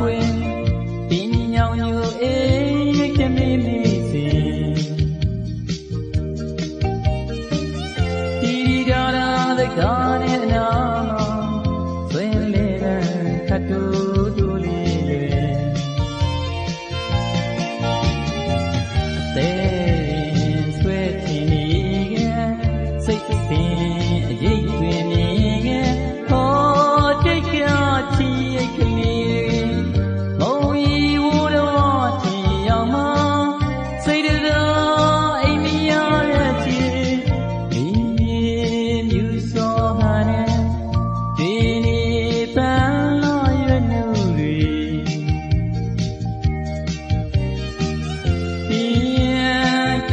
ကွယ်ပင်ညောင်ညိုအေးကမေးမေးစီတီရီဒါရာသကားနဲ့အနာမှာဆွေလေတဲ့ခတ်တူတူလေးတွေတဲဆွဲချင်နေကစိတ်ပင်အရေးတွင်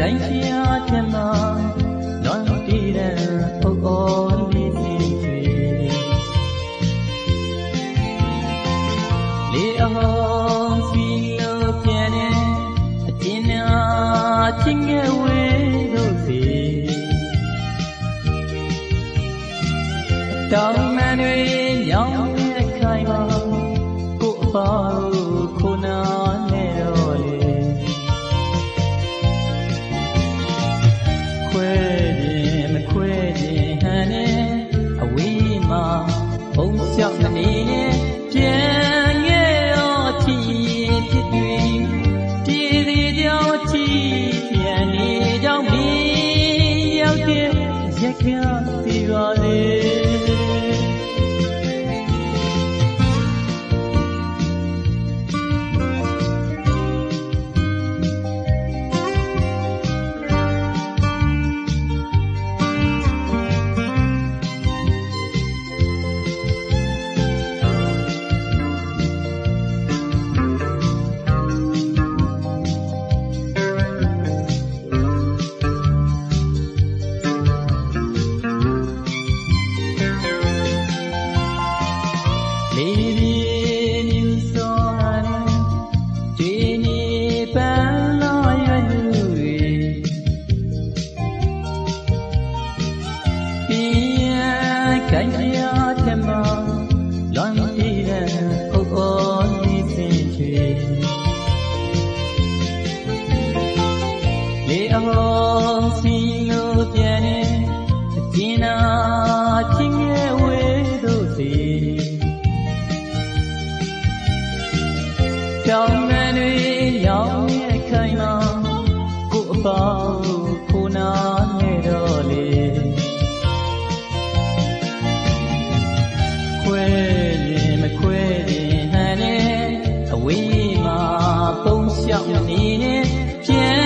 တိုင်းချာတဲ့မှာလွန်တည်တဲ့ပုပ်အော်လေးစီချွေလေအောင်စီလို့ပြန်နေအကျဉ်းနာချင်းငယ်ဝေးတို့စီတောင်းမန်တွေညောင်းတဲ့ခိုင်မှာကိုအပါတို့ ဘုံလျှောက်မနေနဲ့ပြ ပြောင်းလဲတွေရောင်ရဲ့ခိုင်မာကိုအပေါင်းကိုနာနဲ့တော့လေခွဲရင်မခွဲရင်ဟန်နေအဝေးမှာပုံလျှောက်နေနေပြန်